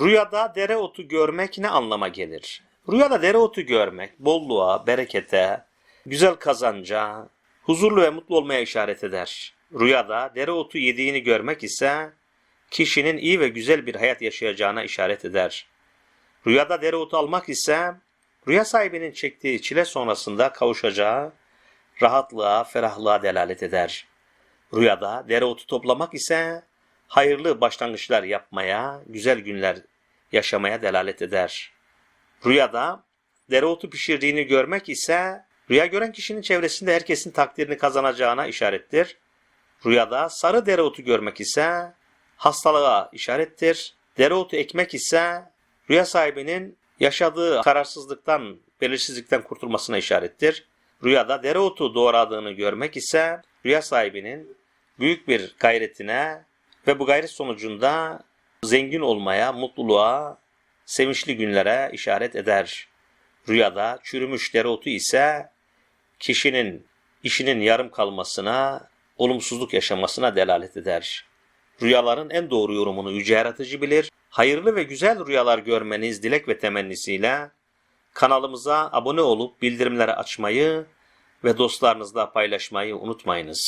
Rüyada dereotu görmek ne anlama gelir? Rüyada dereotu görmek bolluğa, berekete, güzel kazanca, huzurlu ve mutlu olmaya işaret eder. Rüyada dereotu yediğini görmek ise kişinin iyi ve güzel bir hayat yaşayacağına işaret eder. Rüyada dereotu almak ise rüya sahibinin çektiği çile sonrasında kavuşacağı rahatlığa, ferahlığa delalet eder. Rüyada dereotu toplamak ise hayırlı başlangıçlar yapmaya, güzel günler yaşamaya delalet eder. Rüyada dereotu pişirdiğini görmek ise rüya gören kişinin çevresinde herkesin takdirini kazanacağına işarettir. Rüyada sarı dereotu görmek ise hastalığa işarettir. Dereotu ekmek ise rüya sahibinin yaşadığı kararsızlıktan, belirsizlikten kurtulmasına işarettir. Rüyada dereotu doğradığını görmek ise rüya sahibinin büyük bir gayretine ve bu gayret sonucunda zengin olmaya, mutluluğa, sevinçli günlere işaret eder. Rüyada çürümüş dereotu ise kişinin işinin yarım kalmasına, olumsuzluk yaşamasına delalet eder. Rüyaların en doğru yorumunu yüce yaratıcı bilir. Hayırlı ve güzel rüyalar görmeniz dilek ve temennisiyle kanalımıza abone olup bildirimleri açmayı ve dostlarınızla paylaşmayı unutmayınız.